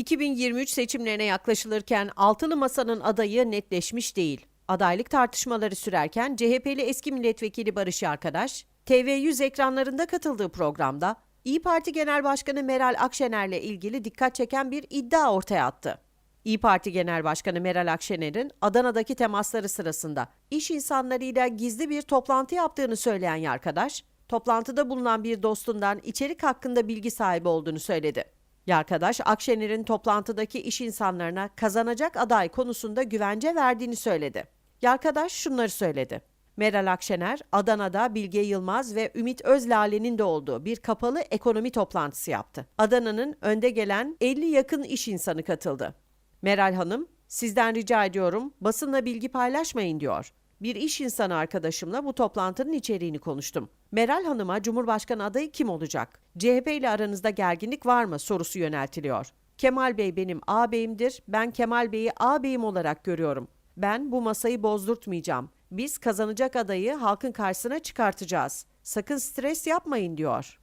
2023 seçimlerine yaklaşılırken altılı masanın adayı netleşmiş değil. Adaylık tartışmaları sürerken CHP'li eski milletvekili Barış Arkadaş, TV100 ekranlarında katıldığı programda İyi Parti Genel Başkanı Meral Akşener'le ilgili dikkat çeken bir iddia ortaya attı. İyi Parti Genel Başkanı Meral Akşener'in Adana'daki temasları sırasında iş insanlarıyla gizli bir toplantı yaptığını söyleyen arkadaş, toplantıda bulunan bir dostundan içerik hakkında bilgi sahibi olduğunu söyledi. Yarkadaş, Akşener'in toplantıdaki iş insanlarına kazanacak aday konusunda güvence verdiğini söyledi. Yarkadaş şunları söyledi. Meral Akşener, Adana'da Bilge Yılmaz ve Ümit Özlale'nin de olduğu bir kapalı ekonomi toplantısı yaptı. Adana'nın önde gelen 50 yakın iş insanı katıldı. Meral Hanım, sizden rica ediyorum basınla bilgi paylaşmayın diyor. Bir iş insanı arkadaşımla bu toplantının içeriğini konuştum. Meral Hanım'a Cumhurbaşkanı adayı kim olacak? CHP ile aranızda gerginlik var mı sorusu yöneltiliyor. Kemal Bey benim ağabeyimdir. Ben Kemal Bey'i ağabeyim olarak görüyorum. Ben bu masayı bozdurtmayacağım. Biz kazanacak adayı halkın karşısına çıkartacağız. Sakın stres yapmayın diyor.